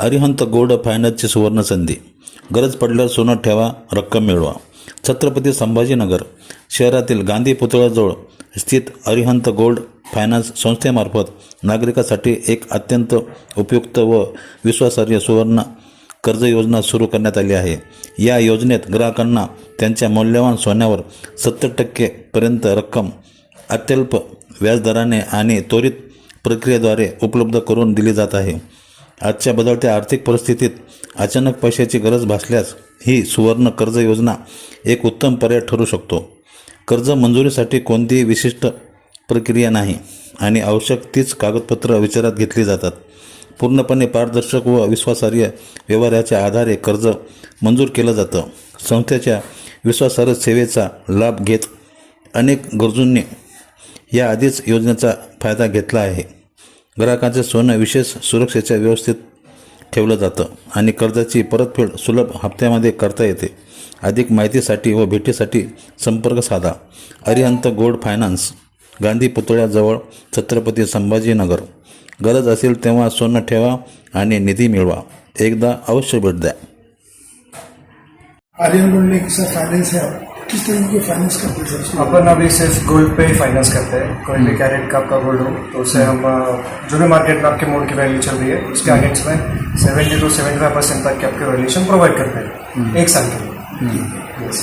Arihant gold फायनान्सची सुवर्ण संधी गरज पडल्यावर सोनं ठेवा रक्कम मिळवा छत्रपती संभाजीनगर शहरातील गांधी पुतळ्याजवळ स्थित अरिहंत गोल्ड फायनान्स संस्थेमार्फत नागरिकासाठी एक अत्यंत उपयुक्त व विश्वासार्ह सुवर्ण कर्ज योजना सुरू करण्यात आली आहे या योजनेत ग्राहकांना त्यांच्या मौल्यवान सोन्यावर सत्तर टक्केपर्यंत रक्कम अत्यल्प व्याजदराने आणि त्वरित प्रक्रियेद्वारे उपलब्ध करून दिली जात आहे आजच्या बदलत्या आर्थिक परिस्थितीत अचानक पैशाची गरज भासल्यास ही सुवर्ण कर्ज योजना एक उत्तम पर्याय ठरू शकतो. कर्ज मंजुरीसाठी कोणतीही विशिष्ट प्रक्रिया नाही आणि आवश्यक तीच कागदपत्र विचारात घेतली जातात. पूर्णपणे पारदर्शक व विश्वासार्ह व्यवहाराच्या आधारे कर्ज मंजूर केलं जातं. संस्थेच्या विश्वासार्ह सेवेचा लाभ घेत अनेक गरजूंनी या आधीच योजनेचा फायदा घेतला आहे. ग्राहकांचे सोनं विशेष सुरक्षेच्या व्यवस्थेत ठेवलं जातं आणि कर्जाची परतफेड सुलभ हप्त्यामध्ये करता येते. अधिक माहितीसाठी व भेटीसाठी संपर्क साधा. अरिहंत गोल्ड फायनान्स गांधी पुतळ्याजवळ छत्रपती संभाजीनगर. गरज असेल तेव्हा सोनं ठेवा आणि निधी मिळवा. एकदा अवश्य भेट द्या. आर्यन गोल्ड एक किस तरीके के फाइनेंस करते हैं सर अपन अभी सिर्फ़ गोल्ड पे ही फाइनेंस करते हैं। कोई भी कैरेट का आपका गोल्ड हो तो उसे हम जो भी मार्केट में आपके मोड की वैल्यू चल रही है उसके अगेंस्ट में seventy two seventy five percent तक की आपके वैल्यूशन प्रोवाइड करते हैं एक साल के लिए। Yes.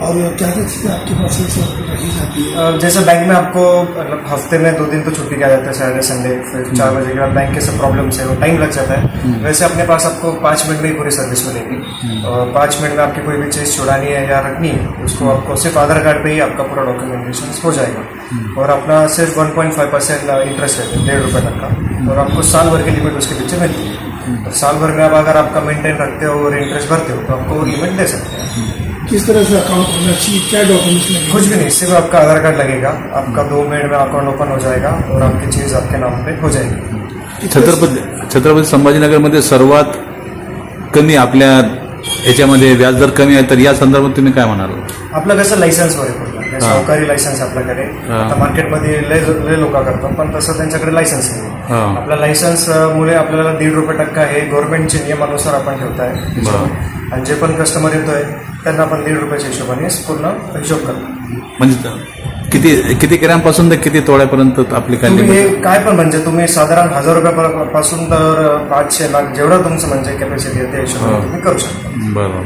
और क्या क्या चीज़ें आपके पास रखी जाती है जैसे बैंक में आपको मतलब हफ़्ते में दो दिन तो छुट्टी किया जाता है सैटरडे संडे फिर चार बजे के बाद बैंक के सब प्रॉब्लम्स है वो टाइम लग जाता है। वैसे अपने पास आपको पाँच मिनट में ही पूरी सर्विस मिलेगी। और पाँच मिनट में आपकी कोई भी चीज़ छुड़ानी है या रखनी है उसको आपको सिर्फ़ आधार कार्ड पर ही आपका पूरा डॉक्यूमेंटेशन हो जाएगा। और अपना सिर्फ़ one point five percent interest है डेढ़ रुपये तक का। और आपको साल भर की लिमिट उसके पीछे मिलती है। साल भर में आप अगर आपका मेंटेन रखते हो और इंटरेस्ट भरते हो तो आपको वो लिमिट दे सकते हैं। किस तरह से अकाउंट होना चाहिए क्या डॉक्यूमेंट्स लगेंगे? कुछ भी नहीं सिर्फ आपका आधार कार्ड लगेगा आपका दो मिनट में अकाउंट ओपन हो जाएगा और आपकी चीज आपके नाम पे हो जाएगी। छत्रपती छत्रपती संभाजीनगरमध्ये सर्वात कमी आपल्या ह्याच्यामध्ये व्याजदर कमी आहे तर या संदर्भात तुम्ही काय म्हणाल? आपलं कसं लायसन्सवर आहे पूर्ण हे. सहकारी लायसन्स आपल्याकडे. आता मार्केटमध्ये लय लय लोक करतात पण तसं त्यांच्याकडे लायसन्स नाही. हा. आपल्या लायसन्स मुळे आपल्याला दीड रुपये टक्का हे गव्हर्नमेंटच्या नियमानुसार आपण ठेवताय बरं. आणि जे पण कस्टमर येतोय त्यांना आपण दीड रुपयाच्या हिशोबाने पूर्ण हिशोब करतो म्हणजे किती किती ग्रॅमपासून तर किती तोळ्यापर्यंत आपली काय तुम्ही? हे काय पण म्हणजे तुम्ही साधारण हजार रुपयापासून तर पाचशे लाख जेवढं तुमचं म्हणजे कॅपॅसिटी आहे त्या हिशोबाने. तुम्ही करू शकता बरं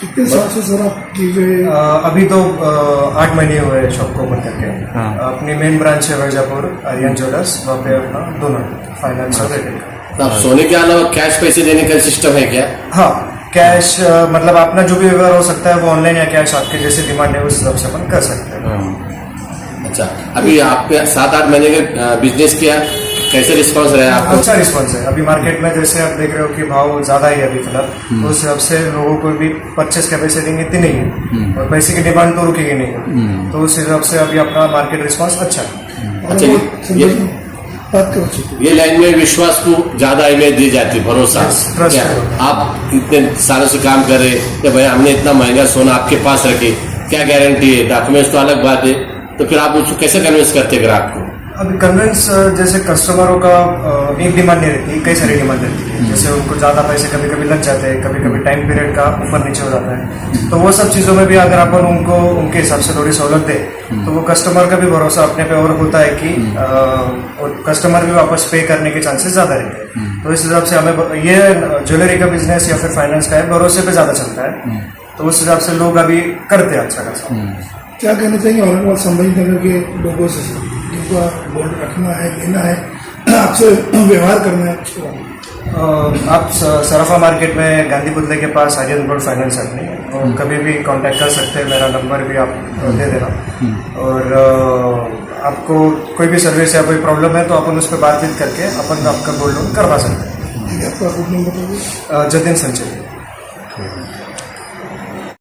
कितने साल से सर है अभी तो आठ महीने हुए हैं शॉप को ओपन करके। हाँ। अपनी मेन ब्रांच है वैजापुर आर्यन ज्वेलर्स वहाँ पे अपना दोनों फाइनेंस और रिटेल का। सोने के अलावा कैश पैसे देने का सिस्टम है क्या? हाँ कैश मतलब अपना जो भी व्यवहार हो सकता है वो ऑनलाइन या कैश आपके जैसे डिमांड है उस हिसाब से अपन कर सकते हैं। अच्छा अभी आपके सात आठ महीने के बिज़नेस किया कैसे रिस्पांस रहा आपको? अच्छा रिस्पॉन्स है। अभी मार्केट में जैसे आप देख रहे हो कि भाव ज़्यादा ही है अभी फ़िलहाल। तो उस हिसाब से लोगों को भी परचेस कैपेसिटी इतनी नहीं है। और पैसे की डिमांड तो रुकेगी नहीं। तो उस हिसाब से अभी अपना मार्केट रिस्पॉन्स अच्छा है। अच्छा, ये- लाइन में विश्वास को ज़्यादा इमेज दी जाती है भरोसा। क्या आप इतने सालों से काम कर रहे हैं कि भाई हमने इतना महँगा सोना आपके पास रखे क्या गारंटी है? डॉक्यूमेंट्स तो अलग बात है। तो फिर आप उसको कैसे कन्विंस करते ग्राहक को अभी कन्वेंस जैसे कस्टमरों का एक डिमांड नहीं रहती कई सारी डिमांड रहती है। जैसे उनको ज़्यादा पैसे कभी कभी लग जाते हैं कभी कभी टाइम पीरियड का ऊपर नीचे हो जाता है। तो वो सब चीज़ों में भी अगर अपन उनको उनके हिसाब से थोड़ी सहूलत दे तो वो कस्टमर का भी भरोसा अपने पे और होता है कि अ, और कस्टमर भी वापस पे करने के चांसेस ज़्यादा रहते हैं तो इस हिसाब से हमें ये ज्वेलरी का बिज़नेस या फिर फाइनेंस का है भरोसे पर ज़्यादा चलता है। तो उस हिसाब से लोग अभी करते हैं अच्छा खासा। क्या कहना चाहिए औरंगाबाद संभाजीनगर के लोगों से जिनको गोल्ड रखना है लेना है। आपसे व्यवहार करना है। उसके बारे आप सराफा मार्केट में गांधी पुतले के पास आर्यन गोल्ड फाइनेंस है। अपनी और कभी भी कांटेक्ट कर सकते हैं मेरा नंबर भी आप दे देना। और आपको कोई भी सर्विस या कोई प्रॉब्लम है तो अपन उस पर बातचीत करके अपन आपका गोल्ड लोन करवा सकते हैं। ठीक है आपका गुड नंबर बताइए। जतिन संचय